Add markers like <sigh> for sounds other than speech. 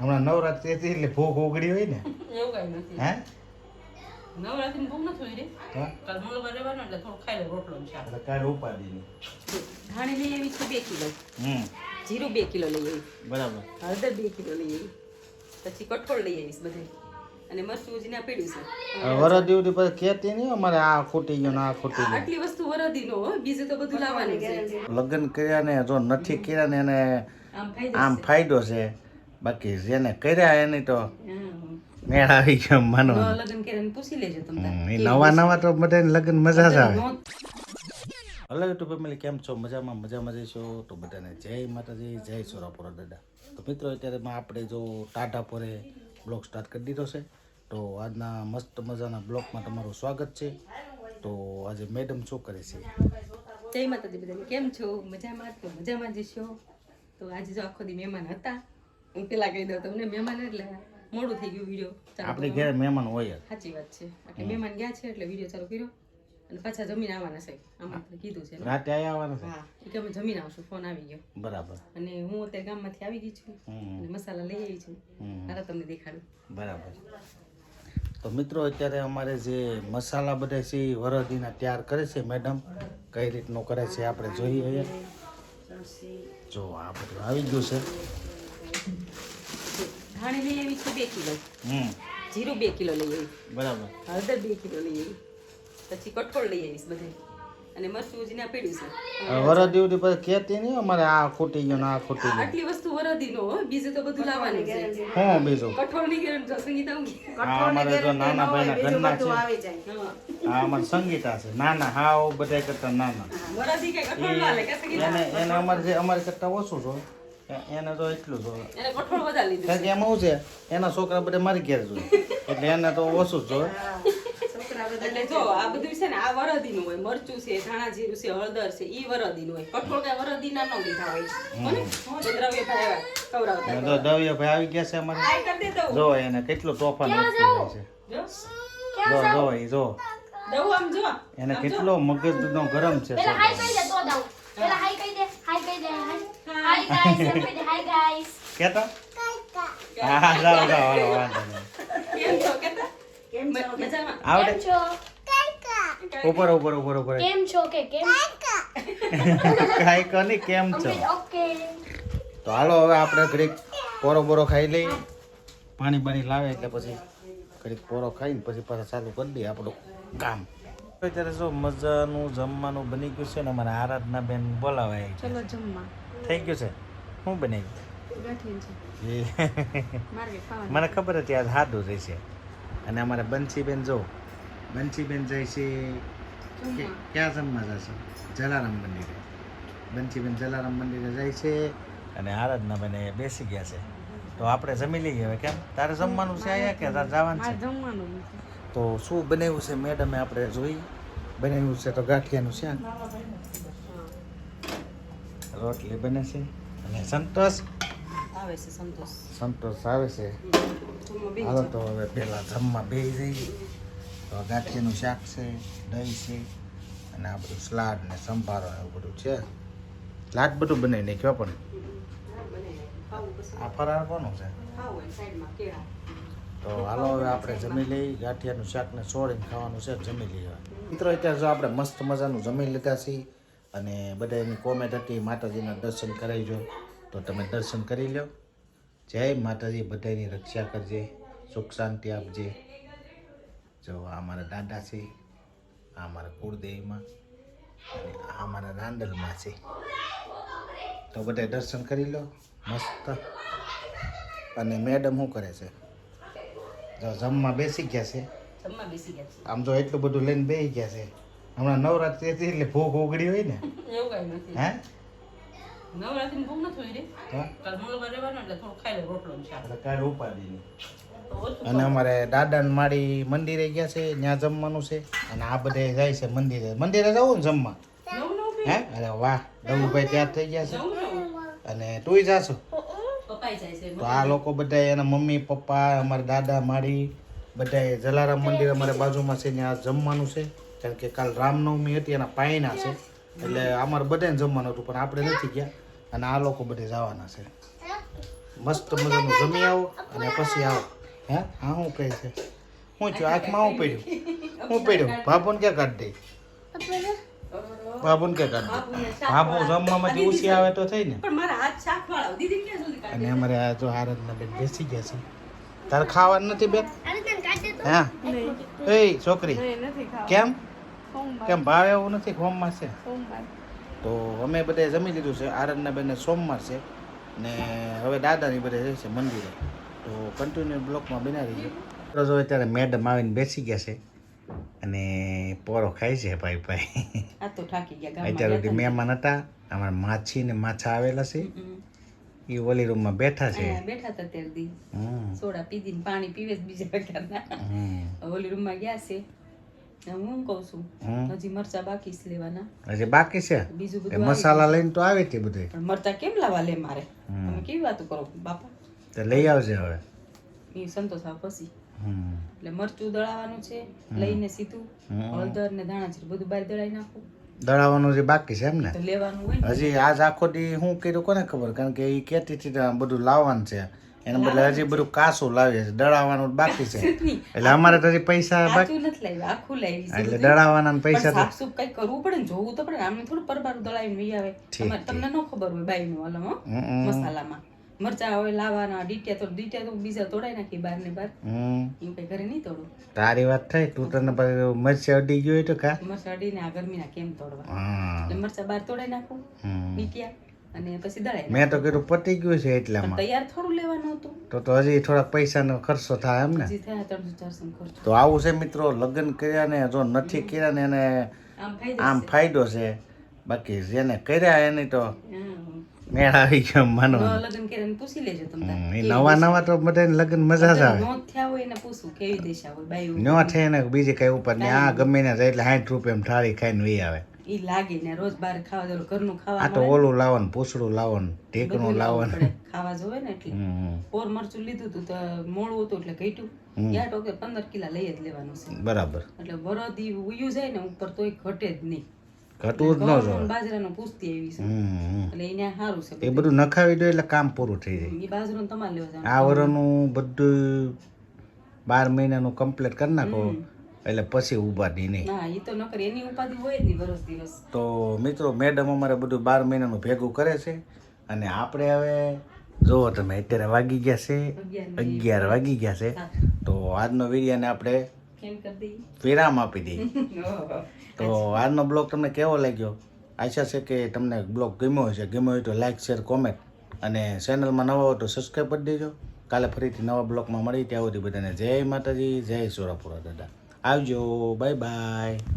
હમણાં નવરાત્રી હતી એટલે ભૂખ ઉગડી હોય ને. એવું કઈ નથી. હે? નવરાત્રી ભૂખ નથી હોય કાલ મંગળવાર રહેવાનો એટલે થોડું ખાઈ લે રોટલો ને શાક. એટલે ઉપાડી નહીં ધાણી લઈ આવી છે બે કિલો. હમ. જીરું બે કિલો લઈ આવી. બરાબર. હળદર બે કિલો લઈ આવી. પછી કઠોળ લઈ આવીશ બધે. અને મરચું ઉજીને પડ્યું છે. વરસ દિવસથી પછી કહેતી નહીં અમારે આ ખૂટી ગયો આ ખૂટી ગયો. આટલી વસ્તુ વરદી નો બીજું તો બધું લાવવાનું છે. લગ્ન કર્યા ને જો નથી કર્યા ને એને આમ ફાયદો છે. બાકી જેને કર્યા એની તો. મેળ આવી ગયો માનો લગ્ન કરીને પૂછી લેજો તમે નવા નવા તો બધાને લગ્ન મજા જ આવે. હલો યુટ્યુબ ફેમિલી કેમ છો? મજામાં મજામાં જઈશો? તો બધાને જય માતાજી જય સોરાપુરા દાદા. તો મિત્રો અત્યારે આપણે જો ટાટાપુરે બ્લોગ સ્ટાર્ટ કરી દીધો છે. તો આજના મસ્ત મજાના બ્લોગમાં તમારું સ્વાગત છે. તો આજે મેડમ શું કરે છે? જય માતાજી બધાને. કેમ છો? મજામાં? તો મજામાં જઈશો તો આજે જો આખો દી મહેમાન હતા. પેલા કહી દઉં તમને મહેમાન એટલે મોડું થઈ ગયું વીડિયો આપણે ઘરે મહેમાન હોય સાચી વાત છે. એટલે મહેમાન ગયા છે એટલે વીડિયો ચાલુ કર્યો. અને પાછા જમીન આવવાના છે આમાં કીધું છે રાતે આવવાના છે? હા કે અમે જમીન આવશું ફોન આવી ગયો. બરાબર. અને હું અત્યારે ગામમાંથી આવી ગઈ છું અને મસાલા લઈ આવી છું. મારા તમને દેખાડું. બરાબર. તો મિત્રો અત્યારે અમારે જે મસાલા બધા છે એ વરદીના તૈયાર કરે છે મેડમ કઈ રીતનું કરે છે આપણે જોઈએ જો આ બધું આવી ગયું છે. ધાણી લઈ આવી છે બે કિલો. હમ. જીરું બે કિલો લઈ આવી. બરાબર. હળદર બે કિલો લઈ આવી. પછી કઠોળ લઈ આવીશ બધે અને મરચું ઉજીને પડ્યું છે. વરદી ઉદી પર કેતી નહીં અમારે આ ખૂટી ગયો આ ખૂટી ગયો. આટલી વસ્તુ વરદી નો બીજું તો બધું લાવવાનું છે. હું બીજું? કઠોળની ગેરંટી સંગીતા આ અમારે જો નાના ભાઈના ઘરના છે. હા. આ અમારે સંગીતા છે. નાના હાવ બધા કરતા નાના. વરદી કે કઠોળ લાલે કે સંગીતા? એને એને અમારે જે અમારે કરતા ઓછું જો એને તો એટલું જો એને કઠોળ વધારે લીધું કારણ કે એમાં શું છે? એના છોકરા બધા મારી ઘેર જોઈએ એટલે એને તો ઓછું જ એટલે જો આ બધું છે ને આ વરદીનું હોય. મરચું છે ધાણા જીરું છે હળદર છે ઈ વરદીનું હોય. કઠોળ કઈ વરદી ન લીધા હોય. કોને? તો દ્રવ્ય ભાઈ આવ્યા કવરાવતા. આવી ગયા છે અમારે. આય કરી દે દઉં. જો એને કેટલો તોફાન છે. જો. જો જો જો. દઉં આમ જો. એને કેટલો મગજનો ગરમ છે પેલા છોકરો. હાય દે તો દઉં પેલા હાય કહી દે હાય કહી દે હાય ગાઈસ દે હાય ગાઈસ કહેતા હા જાઓ જાઓ હાલો વાંધો નહીં. કેમ છો? કેતા? મ- મજામાં? આવડે? કેમ છો? ઉપર ઉપર ઉપર ઉપર. કેમ છો કે કેમ? કાંઈ કની કેમ છો? ઓકે. તો હાલો હવે આપણે ઘડીક પોરો બોરો ખાઈ લઈ પાણી બાણી લાવે એટલે પછી ઘડીક પોરો ખાઈને પછી પાછા ચાલુ કરી દઈએ આપણું કામ. અત્યારે જો મજાનું જમવાનું બની ગયું છે ને અમારા આરાધના બેન બોલાવાય ચલો જમવા. થઈ ગયું છે. શું બનાવી મને ખબર હતી આજ સાદું રહેશે અને અમારે બંસીબેન જો બંસીબેન જાય છે ક્યાં જમવા જશે જલારામ મંદિરે. બંસીબેન જલારામ મંદિરે જાય છે અને આરાધના અહીંયા બેસી ગયા છે. તો આપણે જમી લઈએ હવે કેમ? તારે જમવાનું છે અહીંયા કે તારે જવાનું છે? તો શું બનાવ્યું છે? મેડમે આપણે જોઈ. બનાવ્યું છે તો ગાંઠિયાનું શાક રોટલી બને છે અને સંતોષ. આવે છે સંતોષ. સંતોષ આવે છે. હાલો તો હવે પહેલાં જમવા બે જઈએ. તો ગાંઠિયાનું શાક છે દહીં છે અને આ બધું સલાડ ને સંભારો એવું બધું છે. લાટ બધું બનાવી નાખ્યો પણ. આ ફરાર કોનું છે? તો હાલો હવે આપણે જમી લઈ ગાંઠિયાનું શાક ને છોડીને ખાવાનું છે જમી લઈએ મિત્રો અત્યારે જો આપણે મસ્ત મજાનું જમી લીધા છીએ. અને બધા એની કોમેન્ટ હતી માતાજીના દર્શન કરાવજો. તો તમે દર્શન કરી લો જય માતાજી બધાની રક્ષા કરજે સુખ શાંતિ આપજે. જો આ મારા દાદા છે આ મારા કુળદેવીમાં અને આ મારા રાંડલમાં છે. તો બધા દર્શન કરી લો મસ્ત. અને મેડમ શું કરે છે? જો જમવા બેસી ગયા છે. આમ જો એટલું બધું લઈને બેસી ગયા છે. હમણાં નવરાત્રી હતી એટલે ભૂખ ઉગડી હોય ને. એવું કઈ નથી. હે? નવરાત્રી ભૂખ નથી હોય કાલ મંગળવાર રહેવાનો એટલે થોડું ખાઈ લે રોટલો એટલે કાંઈ ઉપાડી નહીં તો ઓછું અને અમારે દાદા ને મારી મંદિરે ગયા છે ત્યાં જમવાનું છે. અને આ બધે જાય છે મંદિરે. મંદિરે જવું ને જમવા? હે? અરે વાહ દવુભાઈ તૈયાર થઈ ગયા છે. અને તુંય જાશો? તો આ લોકો બધા એના મમ્મી પપ્પા અમારા દાદા મારી બધા જલારામ મંદિર અમારે બાજુમાં છે ત્યાં જમવાનું છે. કારણ કે કાલ રામનવમી હતી એના પાયના છે. એટલે અમારે બધાને જમવાનું હતું પણ આપણે નથી ગયા. અને આ લોકો બધે જવાના છે. મસ્ત મજાનું જમી આવો અને પછી આવો. હે? હા હું કહે છે. હું છું આંખમાં હું પડ્યું? હું પડ્યું? બાપુને ક્યાં કાઢી દઈ બાપુને ક્યાં કાઢી બાપુ જમવામાંથી ઓછી આવે તો થઈ ને. પણ મારા હાથ શાક વાળા દીદી ક્યાં સુધી કાઢી અને અમારે આ જો આરતના બેન બેસી ગયા છે. તારે ખાવાનું નથી બેન? અરે તને કાઢે તો? હા. એ છોકરી. કેમ? કેમ ભાવ એવું નથી હોમમાં છે? તો અમે બધા જમી લીધું છે. આરંદના બેને સોમવાર છે ને હવે દાદાની બધે જશે મંદિરે. તો કન્ટિન્યુ બ્લોકમાં બનાવી ગયો જો અત્યારે મેડમ આવીને બેસી ગયા છે અને પોરો ખાય છે ભાઈ ભાઈ. આ થાકી ગયા અત્યારે સુધી મહેમાન હતા. અમારા માછી ને માછા આવેલા છે. એ ઓલી રૂમમાં બેઠા છે. બેઠા હતા દી. સોડા પીધી પાણી પીવે જ બીજા ઓલી રૂમમાં ગયા છે. હું કહું છું. હજી મરચા બાકી છે લેવાના. હજી બાકી છે? બીજું બધું મસાલા લઈને તો આવી હતી બધે. પણ મરચા કેમ લાવવા લે મારે? તમે કેવી વાતો કરો બાપા? તો લઈ આવજે હવે. એ સંતોષ આવ પછી. એટલે મરચું દળાવવાનું છે લઈને સીધું. હળદર ને ધાણા છે બધું બહાર દળાઈ નાખું. દળાવાનું જે બાકી છે એમ ને? લેવાનું હોય હજી આજ આખો દી હું કર્યું કોને ખબર? કારણ કે એ કહેતી હતી બધું લાવવાનું છે. એને બદલે હજી બધું કાસું લાવીએ છે દળાવવાનું બાકી છે. <laughs> એટલે અમારે તો હજી પૈસા બાકી. આખું નથી લાવ્યું આખું લાવી એટલે. દળાવવાના પૈસા તો સાફસૂફ કઈ કરવું પડે ને જોવું તો પડે આમ થોડું પરબારું દળાવીને વહી આવે. તમને ન ખબર હોય બાઈનું અલમ મસાલામાં. મરચા હોય લાવવાના ડીટિયા તો ડીટિયા તો બીજા તોડાઈ નાખી બાર ને બાર એમ કઈ ઘરે નહીં તોડું. તારી વાત થાય તું તને મરચી અડી ગયો તો કા મરચા અડીને આ ગરમીના કેમ તોડવા? એટલે મરચા બાર તોડાઈ નાખું. ડીટ્યા. અને પછી દળાઈ મેં તો કીધું પતી ગયું છે એટલામાં. તૈયાર થોડું લેવાનું હતું. તો તો હજી થોડાક પૈસાનો ખર્ચો થાય એમ ને? તો આવું છે મિત્રો લગ્ન કર્યા ને જો નથી કર્યા ને એને આમ ફાયદો છે. બાકી જેને કર્યા એની તો મેળ આવી ગયો માનો લગ્ન પૂછી લેજો નવા નવા તો બધાને લગ્ન મજા જ આવે. નો થયા હોય એને પૂછવું કેવી દિશા હોય બાયું ન થાય ને બીજી કઈ ઉપર ને આ ગમે ને એટલે સાઠ રૂપિયા થાળી ખાઈને વી આવે. ઈ લાગે ને રોજ બાર ખાવા જવું ઘરનું આ તો ઓલું લાવવાનું પૂછડું લાવન લાવવાનું પડે ખાવા જોવે ને એટલે. પોર મરચું લીધું તું તો મોળું હતું એટલે ઘટ્યું. યા ટોકે પંદર કિલા લઈ જ લેવાનું છે. બરાબર. એટલે વરદી ઉયું જાય ને ઉપર તોય ઘટે જ નહીં. ઘટવું જ ન ને બાજરાનું પૂછતી આવી છે. એટલે એને સારું છે એ બધું. નખાવી દો એટલે કામ પૂરું થઈ જાય. એ બાજરાનું તમારે લેવા આ વરનું બધું બાર મહિનાનું કમ્પ્લીટ કરી નાખો. એટલે પછી ઉપાધિ નહીં. એ તો નકર એની ઉપાધિ હોય જ નહીં વરસ દિવસ. તો મિત્રો મેડમ અમારે બધું બાર મહિનાનું ભેગું કરે છે અને આપણે હવે જુઓ તમે અત્યારે વાગી ગયા છે અગિયાર વાગી ગયા છે તો આજનો વિડીયાને આપણે વિરામ આપી દઈએ. <laughs> તો આજનો બ્લોગ તમને કેવો લાગ્યો? આશા છે કે તમને બ્લોગ ગમ્યો હશે. ગમ્યો હોય તો લાઈક શેર કોમેન્ટ અને ચેનલમાં નવા હોય તો સબસ્ક્રાઈબ કરી દેજો. કાલે ફરીથી નવા બ્લોગમાં મળી ત્યાં સુધી બધાને જય માતાજી જય સોરાપુરા દાદા. આવજો બાય બાય.